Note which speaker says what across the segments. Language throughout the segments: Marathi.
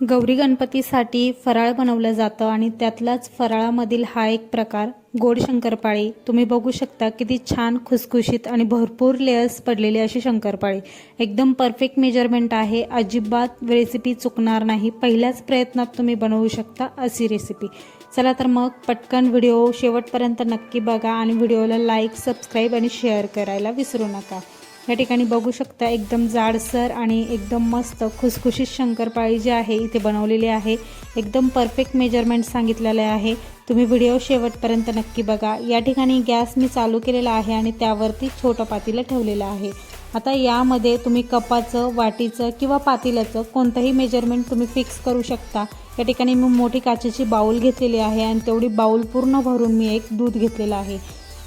Speaker 1: गौरी गणपतीसाठी फराळ बनवलं जातं आणि त्यातलाच फराळामधील हा एक प्रकार गोड शंकरपाळी. तुम्ही बघू शकता किती छान खुसखुशीत आणि भरपूर लेयर्स पडलेली अशी शंकरपाळी. एकदम परफेक्ट मेजरमेंट आहे. अजिबात रेसिपी चुकणार नाही. पहिल्याच प्रयत्नात तुम्ही बनवू शकता अशी रेसिपी चला तर मग पटकन व्हिडिओ शेवटपर्यंत नक्की बघा आणि व्हिडिओला लाईक सबस्क्राईब आणि शेअर करायला विसरू नका. या ठिकाणी बघू शकता एकदम जाडसर आणि एकदम मस्त खुसखुशीत शंकरपाळी जी आहे इथे बनवलेली आहे. एकदम परफेक्ट मेजरमेंट सांगितलेले आहे. तुम्ही व्हिडिओ शेवटपर्यंत नक्की बघा. या ठिकाणी गॅस मी चालू केलेला आहे आणि त्यावरती छोटं पातीलं ठेवलेलं आहे. आता यामध्ये तुम्ही कपाचं वाटीचं किंवा पातेल्याचं कोणतंही मेजरमेंट तुम्ही फिक्स करू शकता. या ठिकाणी मी मोठी काचेची बाऊल घेतलेली आहे आणि तेवढी बाऊल पूर्ण भरून मी एक दूध घेतलेलं आहे.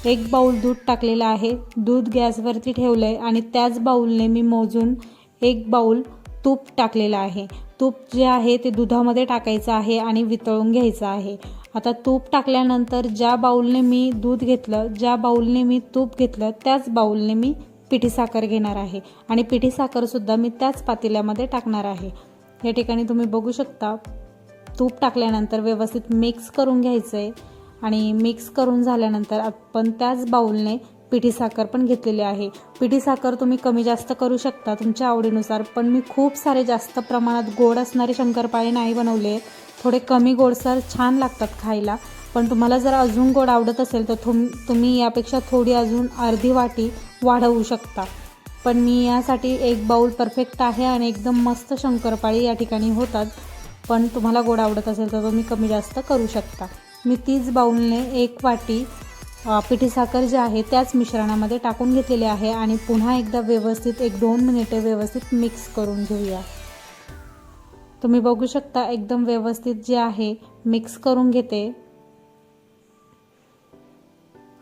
Speaker 1: एक बाऊल दूध टाकलेलं आहे. दूध गॅसवरती ठेवलं आहे आणि त्याच बाऊलने मी मोजून एक बाऊल तूप टाकलेलं आहे. तूप जे आहे ते दुधामध्ये टाकायचं आहे आणि वितळून घ्यायचं आहे. आता तूप टाकल्यानंतर ज्या बाऊलने मी दूध घेतलं ज्या बाऊलने मी तूप घेतलं त्याच बाऊलने मी पिठी साखर घेणार आहे. आणि पिठी साखरसुद्धा मी त्याच पातेल्यामध्ये टाकणार आहे. या ठिकाणी तुम्ही बघू शकता तूप टाकल्यानंतर व्यवस्थित मिक्स करून घ्यायचं आहे आणि मिक्स करून झाल्यानंतर आपण त्याच बाऊलने पिठी साखर पण घेतलेली आहे. पिठी साखर तुम्ही कमी जास्त करू शकता तुमच्या आवडीनुसार पण मी खूप सारे जास्त प्रमाणात गोड असणारे शंकरपाळे नाही बनवले. थोडे कमी गोडसर छान लागतात खायला पण तुम्हाला जर अजून गोड आवडत असेल तर तुम तुम्ही यापेक्षा थोडी अजून अर्धी वाटी वाढवू शकता. पण मी यासाठी एक बाऊल परफेक्ट आहे आणि एकदम मस्त शंकरपाळी या ठिकाणी होतात. पण तुम्हाला गोड आवडत असेल तर तुम्ही कमी जास्त करू शकता. मी तीच बाऊलने एक वाटी पिठीसाखर पिठी साखर जी आहे त्याच मिश्रणामध्ये टाकून घेतलेली आहे आणि पुन्हा एकदा व्यवस्थित एक दोन मिनिटे व्यवस्थित मिक्स करून घेऊया. तुम्ही बघू शकता एकदम व्यवस्थित जे आहे मिक्स करून घेते.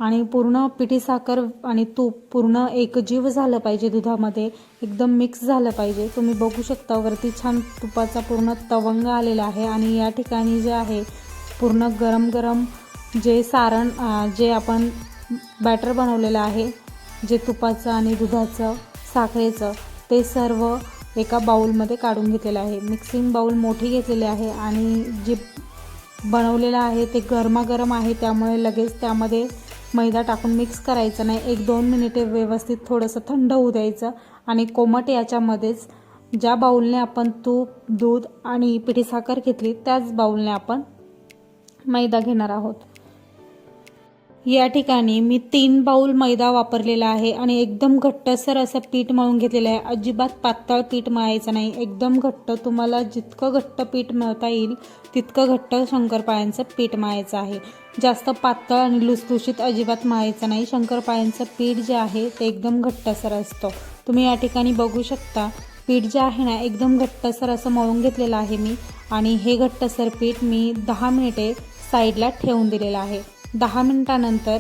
Speaker 1: आणि पूर्ण पिठी साखर आणि तूप पूर्ण एकजीव झालं पाहिजे दुधामध्ये एकदम मिक्स झालं पाहिजे. तुम्ही बघू शकता वरती छान तुपाचा पूर्ण तवंग आलेला आहे आणि या ठिकाणी जे आहे पूर्ण गरम गरम जे सारण जे आपण बॅटर बनवलेलं आहे जे तुपाचं आणि दुधाचं साखरेचं ते सर्व एका बाऊलमध्ये काढून घेतलेलं आहे. मिक्सिंग बाऊल मोठी घेतलेली आहे आणि जे बनवलेलं आहे ते गरमागरम आहे त्यामुळे लगेच त्यामध्ये मैदा टाकून मिक्स करायचं नाही. एक दोन मिनिटे व्यवस्थित थोडंसं थंड होऊ द्यायचं आणि कोमट याच्यामध्येच ज्या बाऊलने आपण तूप दूध आणि पिठी साखर घेतली त्याच बाऊलने आपण मैदा घेणार आहोत. या ठिकाणी मी तीन बाऊल मैदा वापरलेला आहे आणि एकदम घट्टसर असं पीठ मळून घेतलेलं आहे. अजिबात पातळ पीठ मळायचं नाही. एकदम घट्ट तुम्हाला जितकं घट्ट पीठ मळता येईल तितकं घट्ट शंकरपाळ्यांचं पीठ मळायचं आहे. जास्त पातळ आणि लुसलुशीत अजिबात मळायचं नाही. शंकरपाळ्यांचं पीठ जे आहे ते एकदम घट्टसर असतं. तुम्ही या ठिकाणी बघू शकता पीठ जे आहे ना एकदम घट्टसर असं मळून घेतलेलं आहे मी. आणि हे घट्टसर पीठ मी दहा मिनिटे साईडला ठेवून दिलेलं आहे. दहा मिनिटानंतर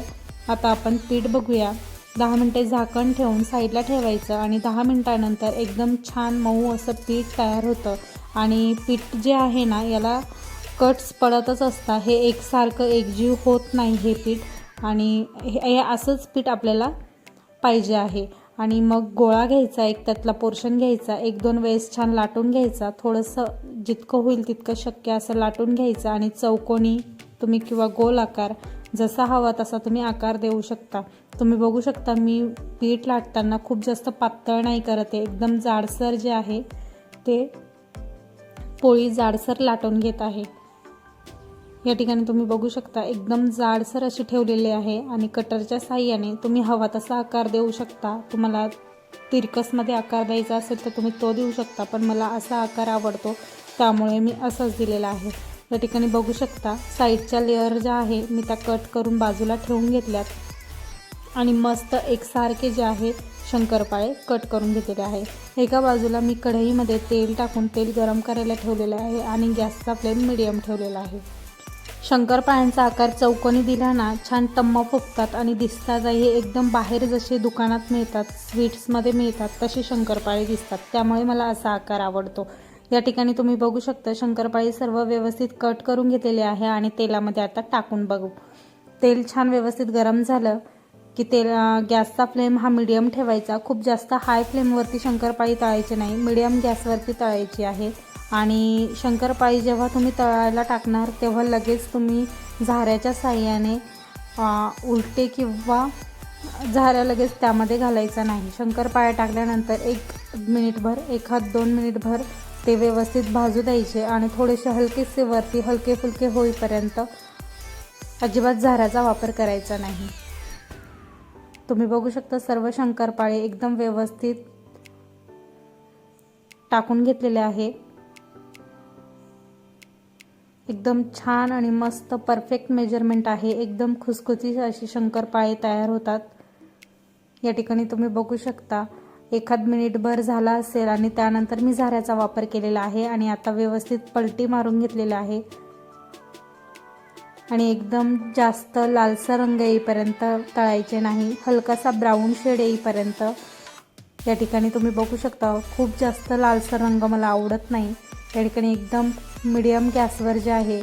Speaker 1: आता आपण पीठ बघूया. दहा मिनटे झाकण ठेवून साईडला ठेवायचं आणि दहा मिनटानंतर एकदम छान मऊ असं पीठ तयार होतं. आणि पीठ जे आहे ना याला कट्स पडतच असतात. हे एकसारखं एकजीव होत नाही हे पीठ. आणि हे हे असंच पीठ आपल्याला पाहिजे आहे. आणि मग गोळा घ्यायचा एक त्यातला पोर्शन घ्यायचा एक दोन वेळेस छान लाटून घ्यायचा. थोडंसं जितकं होईल तितकं शक्य असं लाटून घ्यायचं आणि चौकोनी तुम्ही किंवा गोल आकार जसा हवा तसा तुम्ही आकार देऊ शकता. तुम्ही बघू शकता मी पीठ लाटताना खूप जास्त पातळ नाही करत आहे एकदम जाडसर जे आहे ते पोळी जाडसर लाटून घेत आहे. या ठिकाणी तुम्ही बघू शकता एकदम जाडसर अशी ठेवलेली आहे आणि कटरच्या साह्याने तुम्ही हवा तसा आकार देऊ शकता. तुम्हाला तिरकसमध्ये आकार द्यायचा असेल तर तुम्ही तो देऊ शकता पण मला असा आकार आवडतो त्यामुळे मी असंच दिलेला आहे. या ठिकाणी बघू शकता साईडच्या लेअर ज्या आहे मी त्या कट करून बाजूला ठेवून घेतल्यात. आणि मस्त एकसारखे जे आहे शंकरपाळे कट करून घेतलेले आहे. एका बाजूला मी कढईमध्ये तेल टाकून तेल गरम करायला ठेवलेलं आहे आणि गॅसचा फ्लेम मिडियम ठेवलेला आहे. शंकरपाळ्यांचा आकार चौकोनी दिला ना छान टम्म फुगतात आणि दिसतातही एकदम बाहेर जसे दुकानात मिळतात स्वीट्समध्ये मिळतात तसे शंकरपाळे दिसतात. त्यामुळे मला असा आकार आवडतो. या ठिकाणी तुम्ही बघू शकता शंकरपाळी सर्व व्यवस्थित कट करून घेतलेले आहे आणि तेलामध्ये आता टाकून बघू. तेल छान व्यवस्थित गरम झालं की तेल गॅसचा फ्लेम हा मिडियम ठेवायचा. खूप जास्त हाय फ्लेमवरती शंकरपाळी तळायची नाही मिडियम गॅसवरती तळायची आहे. आणि शंकरपाळी जेव्हा तुम्ही तळायला टाकणार तेव्हा लगेच तुम्ही झाऱ्याच्या साह्याने उलटे किंवा झाऱ्या लगेच त्यामध्ये घालायचा नाही. शंकरपाळ्या टाकल्यानंतर एक मिनिटभर एखाद दोन मिनिटभर ते व्यवस्थित भाजू द्यायचे आणि थोडेसे हलकेसे वरती हलके फुलके होईपर्यंत अजिबात झाऱ्याचा वापर करायचा नाही. तुम्ही बघू शकता सर्व शंकरपाळे एकदम व्यवस्थित टाकून घेतलेले आहे. एकदम छान आणि मस्त परफेक्ट मेजरमेंट आहे. एकदम खुसखुसी अशी शंकरपाळे तयार होतात. या ठिकाणी तुम्ही बघू शकता एखाद मिनिटभर झाला असेल आणि त्यानंतर मी झाऱ्याचा वापर केलेला आहे आणि आता व्यवस्थित पलटी मारून घेतलेला आहे. आणि एकदम जास्त लालसा रंग येईपर्यंत तळायचे नाही. हलकासा ब्राऊन शेड येईपर्यंत या ठिकाणी तुम्ही बघू शकता खूप जास्त लालसर रंग मला आवडत नाही. या ठिकाणी एकदम मिडियम गॅसवर जे आहे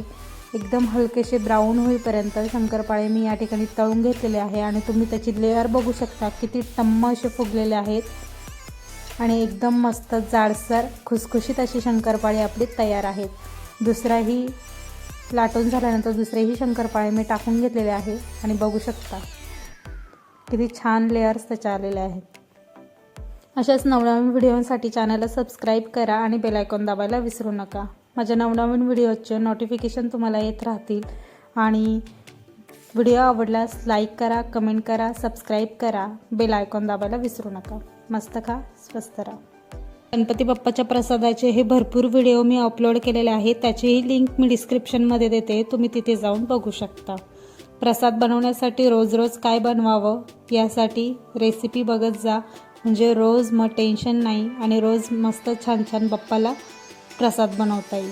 Speaker 1: एकदम हलकेसे ब्राऊन होईपर्यंत शंकरपाळे मी या ठिकाणी तळून घेतलेले आहे आणि तुम्ही त्याची लेअर बघू शकता किती टम्म असे फुगलेले आहेत. आणि एकदम मस्त जाडसर खुसखुशीत अशी शंकरपाळी आपली तयार आहेत. दुसराही लाटून झाल्यानंतर दुसरेही शंकरपाळे मी टाकून घेतलेले आहे आणि बघू शकता. किती छान लेअर्स त्याच्या आलेले आहेत. अशाच नवनवीन व्हिडिओसाठी चॅनलला सबस्क्राईब करा आणि बेल आयकॉन दाबायला विसरू नका. माझ्या नवनवीन व्हिडिओचे नोटिफिकेशन तुम्हाला येत राहतील. आणि व्हिडिओ आवडल्यास लाईक करा कमेंट करा सबस्क्राईब करा बेल आयकॉन दाबायला विसरू नका. मस्त खा स्वस्त राहा. गणपती बाप्पाच्या प्रसादाचे हे भरपूर व्हिडिओ मी अपलोड केलेले आहेत. त्याचीही लिंक मी डिस्क्रिप्शनमध्ये देते. तुम्ही तिथे जाऊन बघू शकता. प्रसाद बनवण्यासाठी रोज रोज काय बनवावं? यासाठी रेसिपी बघत जा. म्हणजे रोज मग टेन्शन नाही आणि रोज मस्त छान छान बाप्पाला प्रसाद बनवता येईल.